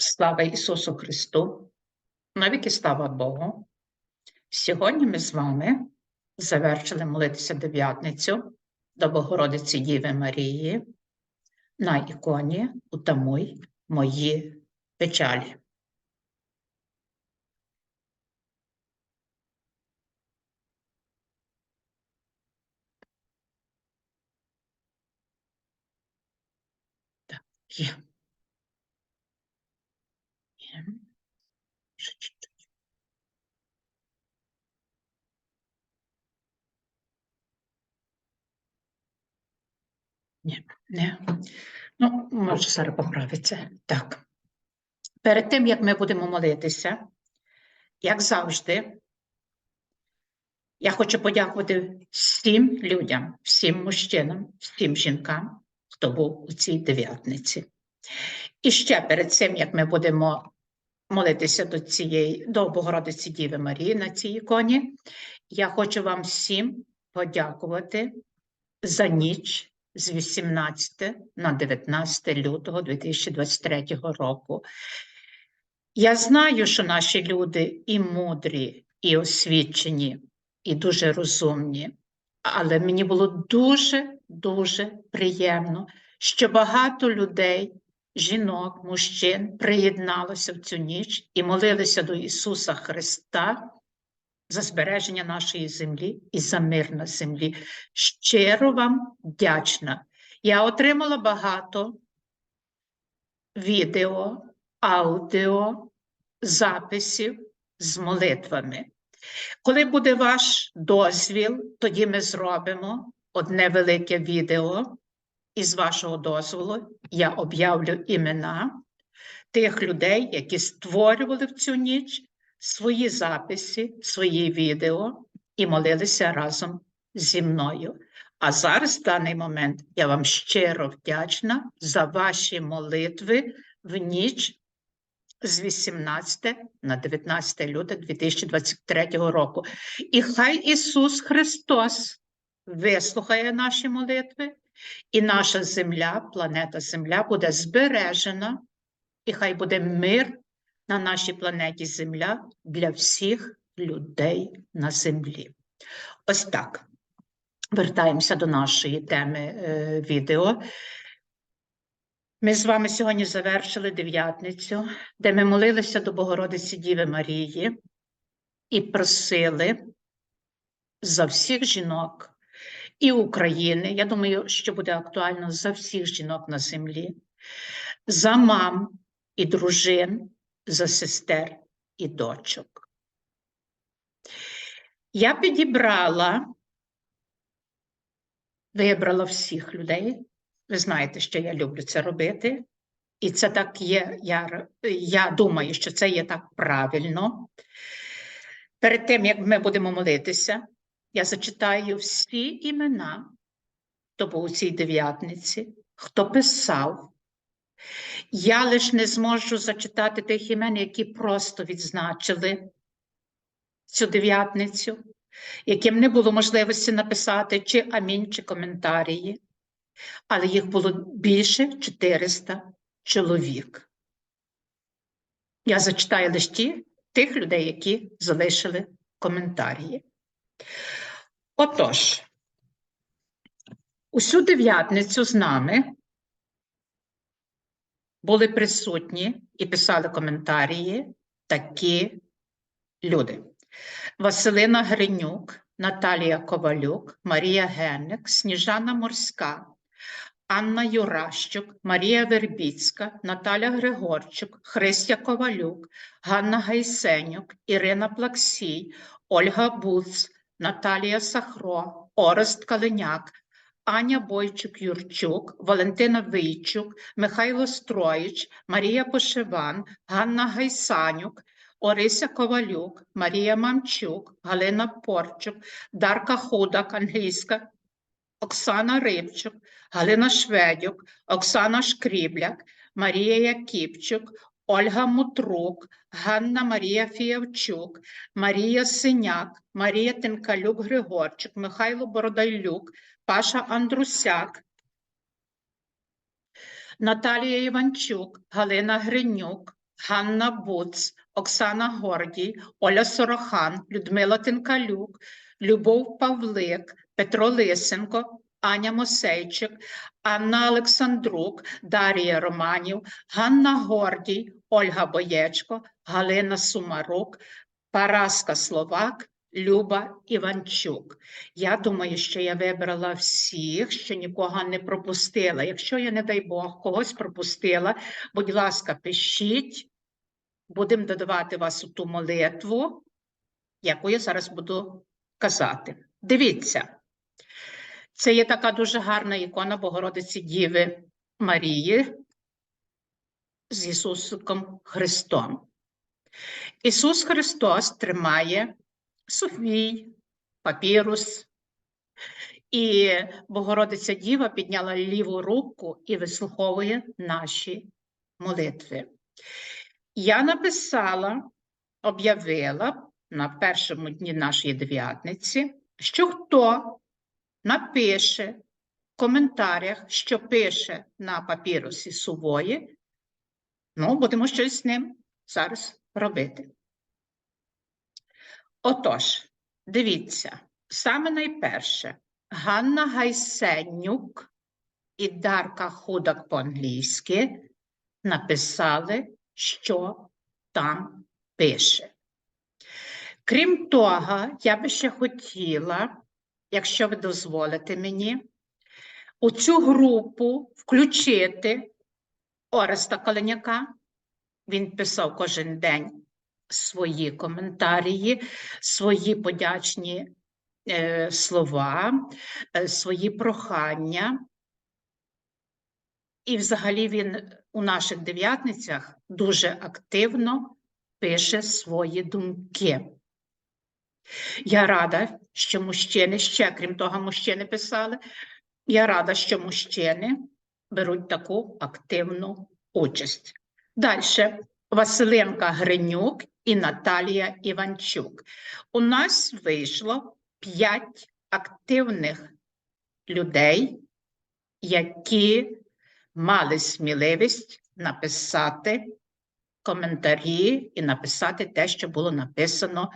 Слава Ісусу Христу! Навіки слава Богу! Сьогодні ми з вами завершили молитися дев'ятницю до Богородиці Діви Марії на іконі Утамуй мої печалі. Так, є. Є. Ще чуть-чуть. Ні, не. Ну, може, зараз поправиться. Так. Перед тим, як ми будемо молитися, як завжди, я хочу подякувати всім людям, всім мужчинам, всім жінкам, хто був у цій дев'ятниці. І ще перед цим, як ми будемо молитися до цієї до Богородиці Діви Марії на цій іконі, я хочу вам всім подякувати за ніч з 18 на 19 лютого 2023 року. Я знаю, що наші люди і мудрі, і освічені, і дуже розумні, але мені було дуже, дуже приємно, що багато людей, жінок, мужчин приєдналося в цю ніч і молилися до Ісуса Христа за збереження нашої землі і за мир на землі. Щиро вам вдячна. Я отримала багато відео, аудіо, записів з молитвами. Коли буде ваш дозвіл, тоді ми зробимо одне велике відео, і з вашого дозволу я об'явлю імена тих людей, які створювали в цю ніч свої записи, свої відео і молилися разом зі мною. А зараз, в даний момент, я вам щиро вдячна за ваші молитви в ніч з 18 на 19 лютого 2023 року. І хай Ісус Христос вислухає наші молитви, і наша земля, планета Земля, буде збережена, і хай буде мир на нашій планеті Земля для всіх людей на землі. Ось так. Вертаємося до нашої теми е, відео. Ми з вами сьогодні завершили дев'ятницю, де ми молилися до Богородиці Діви Марії і просили за всіх жінок і України. Я думаю, що буде актуально за всіх жінок на землі, за мам і дружин, за сестер і дочок. Я підібрала, вибрала всіх людей. Ви знаєте, що я люблю це робити. І це так є, я, я думаю, що це є так правильно. Перед тим, як ми будемо молитися, я зачитаю всі імена, хто був у цій дев'ятниці, хто писав. Я лише не зможу зачитати тих імен, які просто відзначили цю дев'ятницю, яким не було можливості написати чи амінь, чи коментарі, але їх було більше 400 чоловік. Я зачитаю лише ті, тих людей, які залишили коментарі. Отож, усю дев'ятницю з нами були присутні і писали коментарі такі люди: Василина Гринюк, Наталія Ковалюк, Марія Генник, Сніжана Морська, Анна Юращук, Марія Вербіцька, Наталя Григорчук, Христя Ковалюк, Ганна Гайсенюк, Ірина Плаксій, Ольга Буц, Наталія Сахро, Орест Калиняк, Аня Бойчук-Юрчук, Валентина Вийчук, Михайло Строїч, Марія Пошиван, Ганна Гайсанюк, Орися Ковалюк, Марія Мамчук, Галина Порчук, Дарка Худак, англійська, Оксана Рибчук, Галина Шведюк, Оксана Шкрібляк, Марія Якіпчук, Ольга Мутрук, Ганна Марія Фіявчук, Марія Синяк, Марія Тенкалюк Григорчик, Михайло Бородайлюк, Паша Андрусяк, Наталія Іванчук, Галина Гринюк, Ганна Буц, Оксана Гордій, Оля Сорохан, Людмила Тинкалюк, Любов Павлик, Петро Лисенко, Аня Мосейчик, Анна Олександрук, Дарія Романів, Ганна Гордій, Ольга Боєчко, Галина Сумарук, Параска Словак, Люба Іванчук. Я думаю, що я вибрала всіх, що нікого не пропустила. Якщо я, не дай Бог, когось пропустила, будь ласка, пишіть, будемо додавати вас у ту молитву, яку я зараз буду казати. Дивіться, це є така дуже гарна ікона Богородиці Діви Марії з Ісусиком Христом. Ісус Христос тримає Софій, папірус, і Богородиця Діва підняла ліву руку і вислуховує наші молитви. Я написала, об'явила на першому дні нашої дев'ятниці, що хто напише в коментарях, що пише на папірусі сувої, ну, будемо щось з ним зараз робити. Отож, дивіться, саме найперше, Ганна Гайсенюк і Дарка Худак по-англійськи написали, що там пише. Крім того, я би ще хотіла, якщо ви дозволите мені, у цю групу включити Ореста Каленяка. Він писав кожен день свої коментарі, свої подячні е, слова, е, свої прохання. І взагалі він у наших дев'ятницях дуже активно пише свої думки. Я рада, що мужчини, ще крім того, мужчини писали. Я рада, що мужчини беруть таку активну участь. Далі Василенка Гринюк і Наталія Іванчук. У нас вийшло п'ять активних людей, які мали сміливість написати коментарі і написати те, що було написано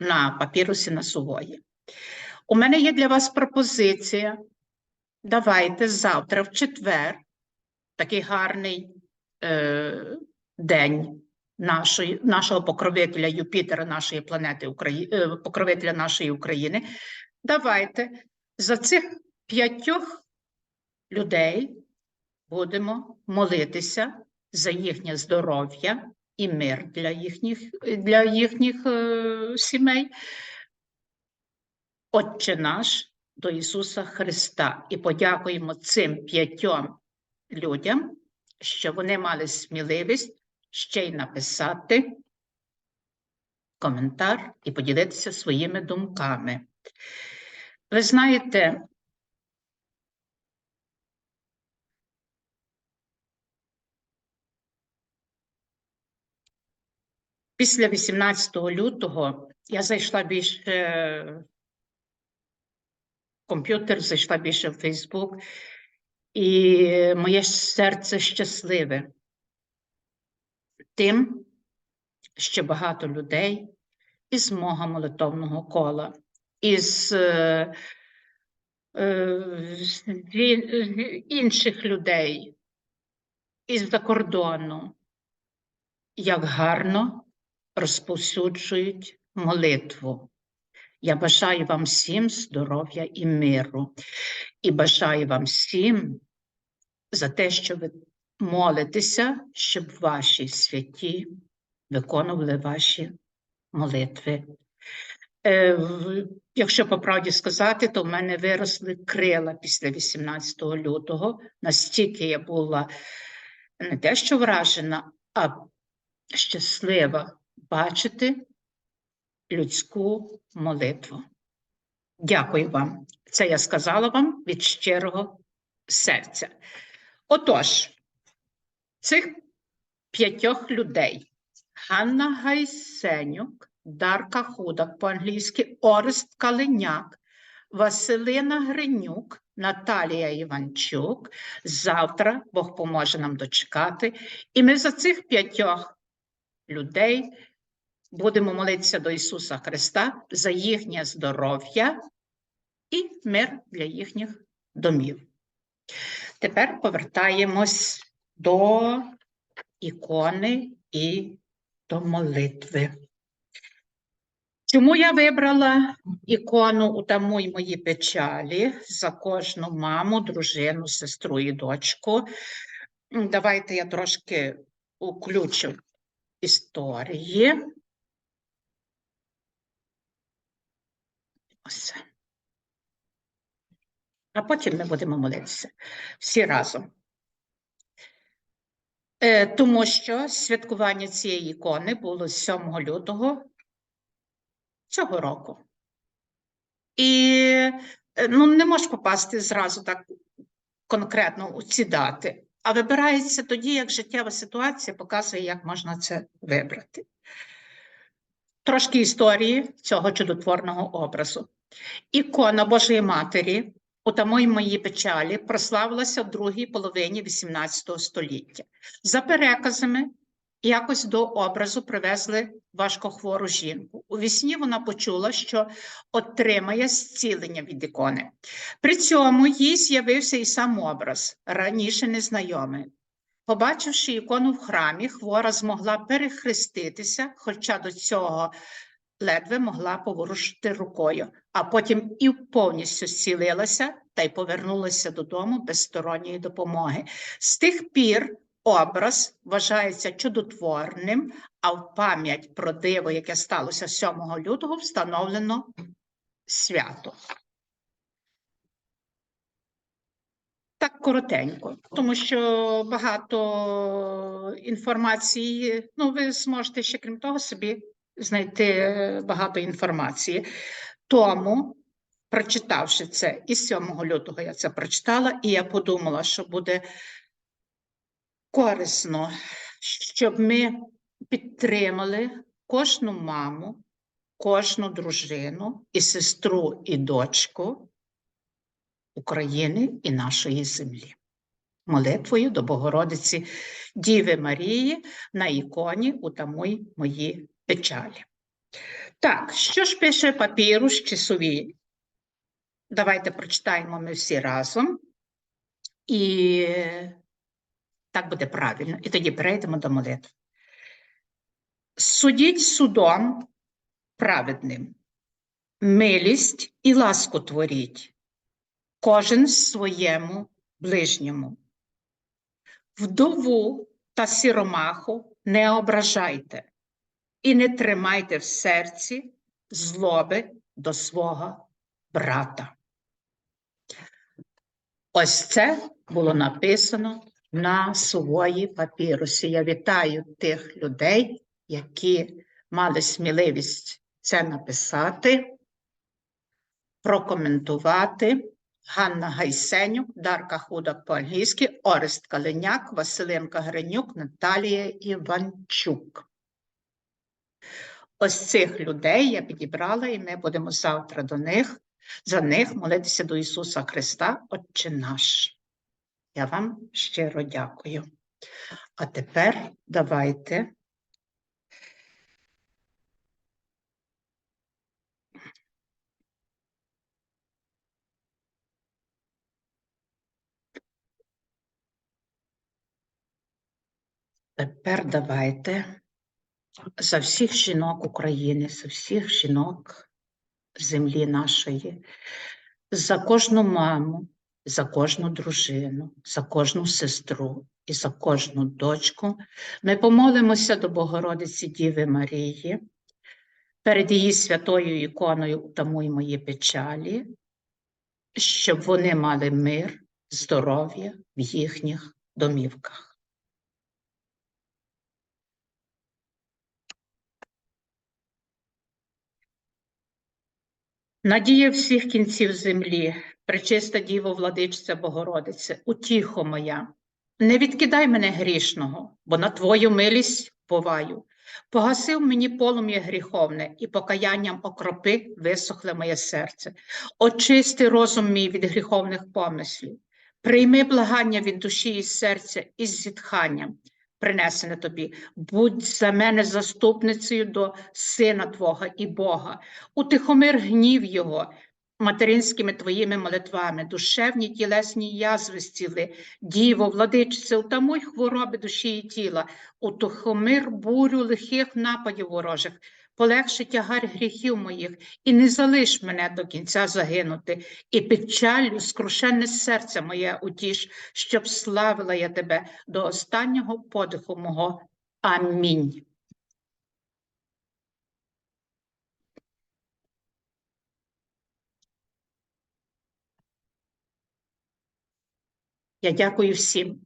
на папірусі на сувої. У мене є для вас пропозиція. Давайте завтра, в четвер, такий гарний е, день нашої, нашого покровителя Юпітера, нашої планети Украї... е, покровителя нашої України. Давайте за цих п'ятьох людей будемо молитися за їхнє здоров'я і мир для їхніх, для їхніх е, сімей. Отче наш до Ісуса Христа і подякуємо цим п'ятьом людям, що вони мали сміливість ще й написати коментар і поділитися своїми думками. Ви знаєте, після 18 лютого я зайшла більше в комп'ютер, зайшла більше в Фейсбук, і моє серце щасливе тим, що багато людей із мого молитовного кола, із е, е, інших людей, із-за кордону, як гарно розповсюджують молитву. Я бажаю вам всім здоров'я і миру. І бажаю вам всім за те, що ви молитеся, щоб ваші святі виконували ваші молитви. Е, Якщо по правді сказати, то в мене виросли крила після 18 лютого. Настільки я була не те, що вражена, а щаслива бачити людську молитву. Дякую вам. Це я сказала вам від щирого серця. Отож, цих п'ятьох людей Ганна Гайсенюк, Дарка Худак по-англійськи, Орест Калиняк, Василина Гринюк, Наталія Іванчук. Завтра Бог поможе нам дочекати. І ми за цих п'ятьох людей. Будемо молитися до Ісуса Христа за їхнє здоров'я і мир для їхніх домів. Тепер повертаємось до ікони і до молитви. Чому я вибрала ікону «Утамуй мої печалі за кожну маму, дружину, сестру і дочку? Давайте я трошки уключу історії. Ось. А потім ми будемо молитися всі разом. Е, Тому що святкування цієї ікони було 7 лютого цього року. І е, ну, не можеш попасти зразу так конкретно у ці дати, а вибирається тоді, як життєва ситуація показує, як можна це вибрати. Трошки історії цього чудотворного образу. Ікона Божої Матері у тамої моїй печалі прославилася в другій половині XVIII століття. За переказами, якось до образу привезли важкохвору жінку. У вісні вона почула, що отримає зцілення від ікони. При цьому їй з'явився і сам образ, раніше незнайомий. Побачивши ікону в храмі, хвора змогла перехреститися, хоча до цього ледве могла поворушити рукою, а потім і повністю зцілилася та й повернулася додому без сторонньої допомоги. З тих пір образ вважається чудотворним, а в пам'ять про диво, яке сталося 7 лютого, встановлено свято. Так коротенько, тому що багато інформації, ну, ви зможете ще крім того собі знайти е, багато інформації. Тому, прочитавши це, і 7 лютого я це прочитала, і я подумала, що буде корисно, щоб ми підтримали кожну маму, кожну дружину, і сестру, і дочку України і нашої землі. Молитвою до Богородиці Діви Марії на іконі «Утамуй мої печалі. Так, що ж пише папірус часові? Давайте прочитаємо ми всі разом. І так буде правильно. І тоді перейдемо до молитви. Судіть судом праведним, милість і ласку творіть, кожен своєму ближньому. Вдову та сіромаху не ображайте і не тримайте в серці злоби до свого брата. Ось це було написано на сувої папірусі. Я вітаю тих людей, які мали сміливість це написати, прокоментувати. Ганна Гайсенюк, Дарка Худак по-англійськи, Орест Калиняк, Василенка Гринюк, Наталія Іванчук. Ось цих людей я підібрала, і ми будемо завтра до них, за них молитися до Ісуса Христа, Отче наш. Я вам щиро дякую. А тепер давайте. Тепер давайте за всіх жінок України, за всіх жінок землі нашої, за кожну маму, за кожну дружину, за кожну сестру і за кожну дочку. Ми помолимося до Богородиці Діви Марії перед її святою іконою «Утамуй мої печалі, щоб вони мали мир, здоров'я в їхніх домівках. Надія всіх кінців землі, пречиста Діво, владичця Богородице, утіхо моя, не відкидай мене грішного, бо на Твою милість поваю. Погасив мені полум'я гріховне, і покаянням окропи висохле моє серце. Очисти розум мій від гріховних помислів, прийми благання від душі і серця із зітханням, принесене тобі. Будь за мене заступницею до сина Твого і Бога. Утихомир гнів його. Материнськими твоїми молитвами, душевні тілесні язви зціли, діво, владичице, утамуй хвороби душі і тіла, утухомир бурю лихих нападів ворожих, полегши тягар гріхів моїх, і не залиш мене до кінця загинути, і печаллю скрушенне серце моє утіш, щоб славила я тебе до останнього подиху мого. Амінь. Я дякую всім,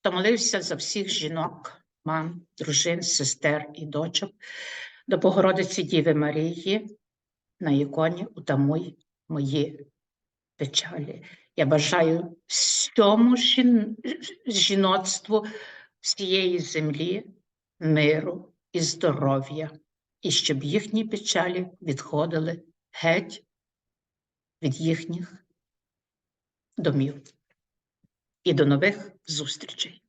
хто молився за всіх жінок, мам, дружин, сестер і дочок до Богородиці Діви Марії на іконі утамуй мої печалі. Я бажаю всьому жін... жіноцтву всієї землі, миру і здоров'я, і щоб їхні печалі відходили геть від їхніх домів. І до нових зустрічей.